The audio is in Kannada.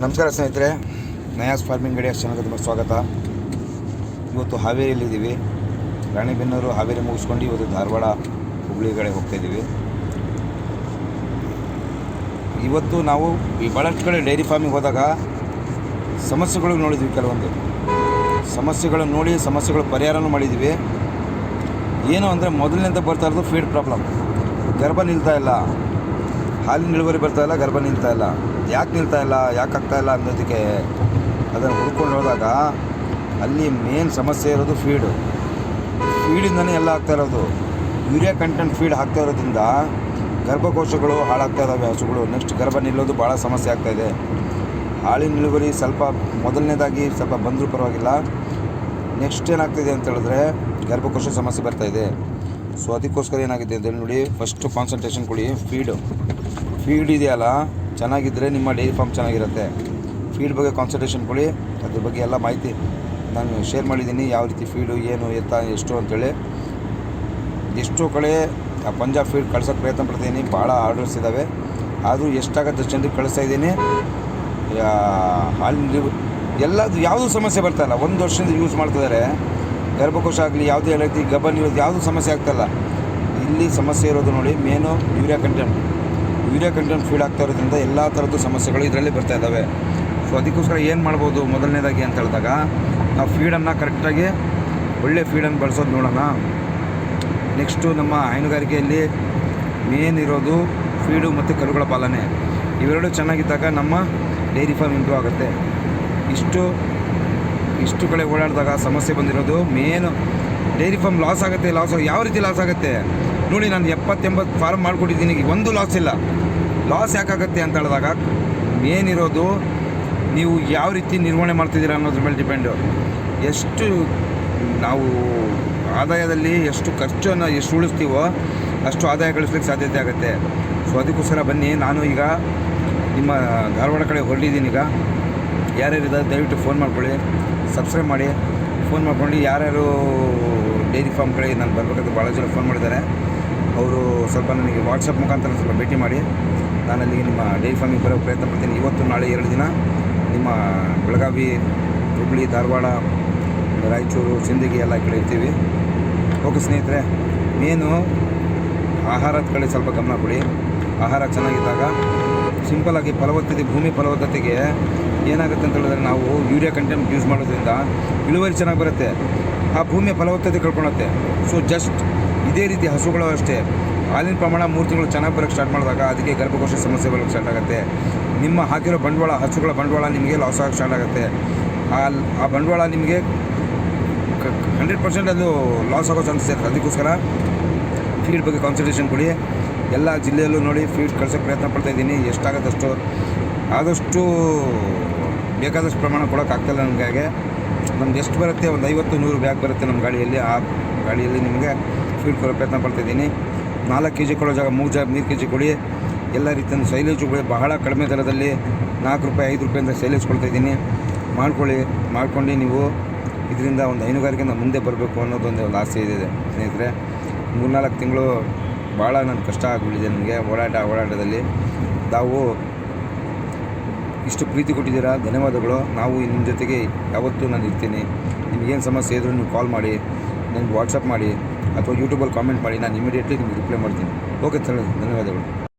ನಮಸ್ಕಾರ ಸ್ನೇಹಿತರೆ, ನಯಾಸ್ ಫಾರ್ಮಿಂಗ್ ಗಡಿಯ ಚಾನಲ್ಗೆ ತುಂಬ ಸ್ವಾಗತ. ಇವತ್ತು ಹಾವೇರಿಯಲ್ಲಿದ್ದೀವಿ. ರಾಣಿಬೆನ್ನೂರು ಹಾವೇರಿ ಮುಗಿಸ್ಕೊಂಡು ಇವತ್ತು ಧಾರವಾಡ ಹುಬ್ಳಿ ಕಡೆ ಹೋಗ್ತಾ ಇದ್ದೀವಿ. ಇವತ್ತು ನಾವು ಈ ಭಾಳಷ್ಟು ಕಡೆ ಡೈರಿ ಫಾರ್ಮಿಗೆ ಹೋದಾಗ ಸಮಸ್ಯೆಗಳು ನೋಡಿದ್ವಿ ಕೆಲವೊಂದು. ಸಮಸ್ಯೆಗಳನ್ನು ನೋಡಿ ಸಮಸ್ಯೆಗಳ ಪರಿಹಾರನೂ ಮಾಡಿದ್ದೀವಿ. ಏನು ಅಂದರೆ ಮೊದಲಿನಿಂದ ಬರ್ತಾ ಇರೋದು ಫೀಡ್ ಪ್ರಾಬ್ಲಮ್ ಗರ್ಭ ನಿಲ್ತಾ ಇಲ್ಲ. ಹಾಲಿನ ಇಳುವರಿ ಇಲ್ಲ, ಗರ್ಭ ನಿಲ್ತಾ ಇಲ್ಲ. ಯಾಕೆ ನಿಲ್ತಾ ಇಲ್ಲ, ಯಾಕೆ ಇಲ್ಲ ಅನ್ನೋದಕ್ಕೆ ಅದನ್ನು ಹುಡ್ಕೊಂಡು ಹೋದಾಗ ಅಲ್ಲಿ ಮೇನ್ ಸಮಸ್ಯೆ ಇರೋದು ಫೀಡು ಫೀಡಿಂದನೇ ಎಲ್ಲ ಆಗ್ತಾ ಇರೋದು. ಯೂರಿಯಾ ಕಂಟೆಂಟ್ ಫೀಡ್ ಹಾಕ್ತಾ ಇರೋದ್ರಿಂದ ಗರ್ಭಕೋಶಗಳು ಹಾಳಾಗ್ತಾ ಇದ್ದಾವೆ ಹಸುಗಳು. ನೆಕ್ಸ್ಟ್ ಗರ್ಭ ನಿಲ್ಲೋದು ಭಾಳ ಸಮಸ್ಯೆ ಆಗ್ತಾ ಇದೆ. ಹಾಲಿನ ಇಳುವರಿ ಸ್ವಲ್ಪ ಮೊದಲನೇದಾಗಿ ಸ್ವಲ್ಪ ಬಂದರೂ ಪರವಾಗಿಲ್ಲ. ನೆಕ್ಸ್ಟ್ ಏನಾಗ್ತಿದೆ ಅಂತ ಹೇಳಿದ್ರೆ ಗರ್ಭಕೋಶ ಸಮಸ್ಯೆ ಬರ್ತಾ ಇದೆ. ಸೊ ಅದಕ್ಕೋಸ್ಕರ ಏನಾಗಿದೆ ಅಂತ ಹೇಳಿ ನೋಡಿ ಫಸ್ಟು ಕಾನ್ಸಂಟ್ರೇಷನ್ ಕೊಡಿ ಫೀಡು ಫೀಡ್ ಇದೆಯಲ್ಲ ಚೆನ್ನಾಗಿದ್ದರೆ ನಿಮ್ಮ ಡೈರಿ ಫಾರ್ಮ್ ಚೆನ್ನಾಗಿರುತ್ತೆ. ಫೀಡ್ ಬಗ್ಗೆ ಕಾನ್ಸಂಟ್ರೇಷನ್ ಕೊಡಿ, ಅದ್ರ ಬಗ್ಗೆ ಎಲ್ಲ ಮಾಹಿತಿ ನಾನು ಶೇರ್ ಮಾಡಿದ್ದೀನಿ, ಯಾವ ರೀತಿ ಫೀಡು ಏನು, ಎತ್ತ, ಎಷ್ಟು ಅಂತೇಳಿ ಎಷ್ಟೋ ಕಡೆ ಆ ಪಂಜಾಬ್ ಫೀಡ್ ಕಳ್ಸೋಕ್ಕೆ ಪ್ರಯತ್ನ ಪಡ್ತೀನಿ, ಭಾಳ ಆರ್ಡರ್ಸ್ ಇದ್ದಾವೆ ಆದರೂ ಎಷ್ಟಾಗತ್ತೆ ಜನರಿಗೆ ಕಳಿಸ್ತಾ ಇದ್ದೀನಿ. ಹಾಲಿನ ಎಲ್ಲದು ಯಾವುದೂ ಸಮಸ್ಯೆ ಬರ್ತಾ ಇಲ್ಲ. ಒಂದು ವರ್ಷದಿಂದ ಯೂಸ್ ಮಾಡ್ತಿದ್ದಾರೆ. ಗರ್ಭಕೋಶ ಆಗಲಿ ಯಾವುದೇ ರೀತಿ ಗಬ್ಬನ್ ಇರೋದು ಯಾವುದೂ ಸಮಸ್ಯೆ ಆಗ್ತಾಯಿಲ್ಲ ಇಲ್ಲಿ ಸಮಸ್ಯೆ ಇರೋದು ನೋಡಿ main urea content urea content feed ಆಗ್ತಾ ಇರೋದ್ರಿಂದ ಎಲ್ಲ ಥರದ್ದು ಸಮಸ್ಯೆಗಳು ಇದರಲ್ಲಿ ಬರ್ತಾ ಇದ್ದಾವೆ. ಸೊ ಅದಕ್ಕೋಸ್ಕರ ಏನು ಮಾಡ್ಬೋದು ಮೊದಲನೇದಾಗಿ ಅಂತ ಹೇಳಿದಾಗ, ನಾವು ಫೀಡನ್ನು ಕರೆಕ್ಟಾಗಿ ಒಳ್ಳೆ ಫೀಡನ್ನು ಬಳಸೋದು ನೋಡೋಣ. ನೆಕ್ಸ್ಟು ನಮ್ಮ ಹೈನುಗಾರಿಕೆಯಲ್ಲಿ ಮೇನ್ ಇರೋದು ಫೀಡು ಮತ್ತು ಕರುಗಳ ಪಾಲನೆ. ಇವೆರಡು ಚೆನ್ನಾಗಿದ್ದಾಗ ನಮ್ಮ ಡೈರಿ ಫಾರ್ಮ್ ಇಂಪ್ರೂವ್ ಆಗುತ್ತೆ. ಇಷ್ಟು ಇಷ್ಟು ಕಡೆ ಓಡಾಡಿದಾಗ ಸಮಸ್ಯೆ ಬಂದಿರೋದು. ಮೇನು ಡೈರಿ ಫಾರ್ಮ್ ಲಾಸ್ ಆಗುತ್ತೆ ಲಾಸ್ ಯಾವ ರೀತಿ ಲಾಸ್ ಆಗುತ್ತೆ? ನೋಡಿ, ನಾನು ಎಪ್ಪತ್ತೆಂಬತ್ತು ಫಾರ್ಮ್ ಮಾಡಿಕೊಟ್ಟಿದ್ದೀನಿ. ಒಂದು ಲಾಸ್ ಇಲ್ಲ. ಲಾಸ್ ಯಾಕಾಗತ್ತೆ ಅಂತ ಹೇಳಿದಾಗ ಇರೋದು ನೀವು ಯಾವ ರೀತಿ ನಿರ್ವಹಣೆ ಮಾಡ್ತಿದ್ದೀರಾ ಅನ್ನೋದ್ರ ಮೇಲೆ ಡಿಪೆಂಡು ಎಷ್ಟು ನಾವು ಆದಾಯದಲ್ಲಿ ಎಷ್ಟು ಖರ್ಚನ್ನು ಎಷ್ಟು ಉಳಿಸ್ತೀವೋ ಅಷ್ಟು ಆದಾಯ ಗಳಿಸ್ಲಿಕ್ಕೆ ಸಾಧ್ಯತೆ ಆಗುತ್ತೆ. ಸೊ ಅದಕ್ಕೋಸ್ಕರ ಬನ್ನಿ. ನಾನು ಈಗ ನಿಮ್ಮ ಧಾರವಾಡ ಕಡೆ ಹೊರಟಿದ್ದೀನಿ ಈಗ. ಯಾರ್ಯಾರಿದ್ದಾರೆ, ದಯವಿಟ್ಟು ಫೋನ್ ಮಾಡ್ಕೊಳ್ಳಿ. ಸಬ್ಸ್ಕ್ರೈಬ್ ಮಾಡಿ ಫೋನ್ ಮಾಡ್ಕೊಂಡು ಯಾರ್ಯಾರು ಡೈರಿ ಫಾರ್ಮ್ ಕಡೆ ನಾನು ಬರ್ಬೇಕಂತ ಭಾಳ ಜನ ಫೋನ್ ಮಾಡಿದ್ದಾರೆ. ಅವರು ಸ್ವಲ್ಪ ನನಗೆ ವಾಟ್ಸಪ್ ಮುಖಾಂತರ ಸ್ವಲ್ಪ ಭೇಟಿ ಮಾಡಿ. ನಾನು ಅಲ್ಲಿಗೆ ನಿಮ್ಮ ಡೈರಿ ಫಾರ್ಮಿಗೆ ಬರೋ ಪ್ರಯತ್ನ ಪಡ್ತೀನಿ. ಇವತ್ತು ನಾಳೆ ಎರಡು ದಿನ ನಿಮ್ಮ ಬೆಳಗಾವಿ ಹುಬ್ಬಳ್ಳಿ ಧಾರವಾಡ, ರಾಯಚೂರು, ಸಿಂದಗಿ ಎಲ್ಲ ಕಡೆ ಇರ್ತೀವಿ. ಓಕೆ ಸ್ನೇಹಿತರೆ, ಮೇನು ಆಹಾರದ ಕಡೆ ಸ್ವಲ್ಪ ಗಮನ ಕೊಡಿ. ಆಹಾರ ಚೆನ್ನಾಗಿದ್ದಾಗ ಸಿಂಪಲಾಗಿ ಫಲವತ್ತತೆ, ಭೂಮಿ ಫಲವತ್ತತೆಗೆ ಏನಾಗುತ್ತೆ ಅಂತ ಹೇಳಿದ್ರೆ ನಾವು ಯೂರಿಯಾ ಕಂಟೆಂಟ್ ಯೂಸ್ ಮಾಡೋದ್ರಿಂದ ಇಳುವರಿ ಚೆನ್ನಾಗಿ ಬರುತ್ತೆ. ಆ ಭೂಮಿಯ ಫಲವತ್ತತೆ ಕಳ್ಕೊಳುತ್ತೆ. ಸೊ ಜಸ್ಟ್ ಇದೇ ರೀತಿ ಹಸುಗಳು ಅಷ್ಟೇ. ಹಾಲಿನ ಪ್ರಮಾಣ ಮೂರು ತಿಂಗಳು ಚೆನ್ನಾಗಿ ಬರೋಕ್ಕೆ ಸ್ಟಾರ್ಟ್ ಮಾಡಿದಾಗ ಅದಕ್ಕೆ ಗರ್ಭಕೋಶ ಸಮಸ್ಯೆ ಬರೋಕ್ಕೆ ಸ್ಟಾರ್ಟ್ ಆಗುತ್ತೆ. ನಿಮ್ಮ ಹಾಕಿರೋ ಬಂಡವಾಳ, ಹಸುಗಳ ಬಂಡವಾಳ ನಿಮಗೆ ಲಾಸ್ ಆಗಕ್ಕೆ ಸ್ಟಾರ್ಟ್ ಆಗುತ್ತೆ. ಆ ಆ ಬಂಡವಾಳ ನಿಮಗೆ ಹಂಡ್ರೆಡ್ ಪರ್ಸೆಂಟ್ ಅದು ಲಾಸ್ ಆಗೋ ಚಾನ್ಸಸ್ ಇರುತ್ತೆ. ಅದಕ್ಕೋಸ್ಕರ ಫೀಡ್ ಬಗ್ಗೆ ಕಾನ್ಸಂಟ್ರೇಷನ್ ಕೊಡಿ. ಎಲ್ಲ ಜಿಲ್ಲೆಯಲ್ಲೂ ನೋಡಿ ಫೀಡ್ ಕಳ್ಸೋಕ್ಕೆ ಪ್ರಯತ್ನ ಪಡ್ತಾ ಇದ್ದೀನಿ. ಎಷ್ಟಾಗತ್ತಷ್ಟು ಆದಷ್ಟು ಬೇಕಾದಷ್ಟು ಪ್ರಮಾಣ ಕೊಡೋಕ್ಕಾಗ್ತಾಯಿಲ್ಲ ನನಗೆ ನಮ್ಗೆ ಎಷ್ಟು ಬರುತ್ತೆ? ಒಂದು ಐವತ್ತು, ನೂರು ಬ್ಯಾಗ್ ಬರುತ್ತೆ ನಮ್ಮ ಗಾಡಿಯಲ್ಲಿ. ಆ ಗಾಡಿಯಲ್ಲಿ ನಿಮಗೆ ಫೀಡ್ ಕೊಡೋ ಪ್ರಯತ್ನ ಪಡ್ತಾ ಇದ್ದೀನಿ. ನಾಲ್ಕು ಕೆ ಜಿ ಕೊಡೋ ಜಾಗ, ಮೂರು ಜಾಗ ನೀರು ಕೆ ಜಿ ಕೊಡಿ. ಎಲ್ಲ ರೀತಿಯ ಸೈಲೇಜುಗಳು ಬಹಳ ಕಡಿಮೆ ದರದಲ್ಲಿ ನಾಲ್ಕು ರೂಪಾಯಿ, ಐದು ರೂಪಾಯಿಂದ ಸೈಲೇಜ್ ಕೊಡ್ತಾ ಇದ್ದೀನಿ. ಮಾಡ್ಕೊಳ್ಳಿ, ಮಾಡ್ಕೊಂಡು ನೀವು ಇದರಿಂದ ಒಂದು ಹೈನುಗಾರಿಕೆಯಿಂದ ಮುಂದೆ ಬರಬೇಕು ಅನ್ನೋದೊಂದು ಒಂದು ಆಸೆ ಇದೆ ಸ್ನೇಹಿತರೆ. ಮೂರ್ನಾಲ್ಕು ತಿಂಗಳು ಭಾಳ ನನ್ನ ಕಷ್ಟ ಆಗಿಬಿಟ್ಟಿದೆ ನನಗೆ ಓಡಾಟ ಓಡಾಟದಲ್ಲಿ ತಾವು ಇಷ್ಟು ಪ್ರೀತಿ ಕೊಟ್ಟಿದ್ದೀರಾ? ಧನ್ಯವಾದಗಳು. ನಾವು ನಿಮ್ಮ ಜೊತೆಗೆ ಯಾವತ್ತೂ ನಾನು ಇರ್ತೀನಿ. ನಿಮಗೇನು ಸಮಸ್ಯೆ ಇದ್ರೂ ನೀವು ಕಾಲ್ ಮಾಡಿ ನನಗೆ ವಾಟ್ಸಪ್ ಮಾಡಿ, ಅಥವಾ ಯೂಟ್ಯೂಬಲ್ಲಿ ಕಾಮೆಂಟ್ ಮಾಡಿ, ನಾನು ಇಮಿಡಿಯೇಟ್ಲಿ ನಿಮ್ಗೆ ರಿಪ್ಲೈ ಮಾಡ್ತೀನಿ. Okay sir. ಧನ್ಯವಾದಗಳು.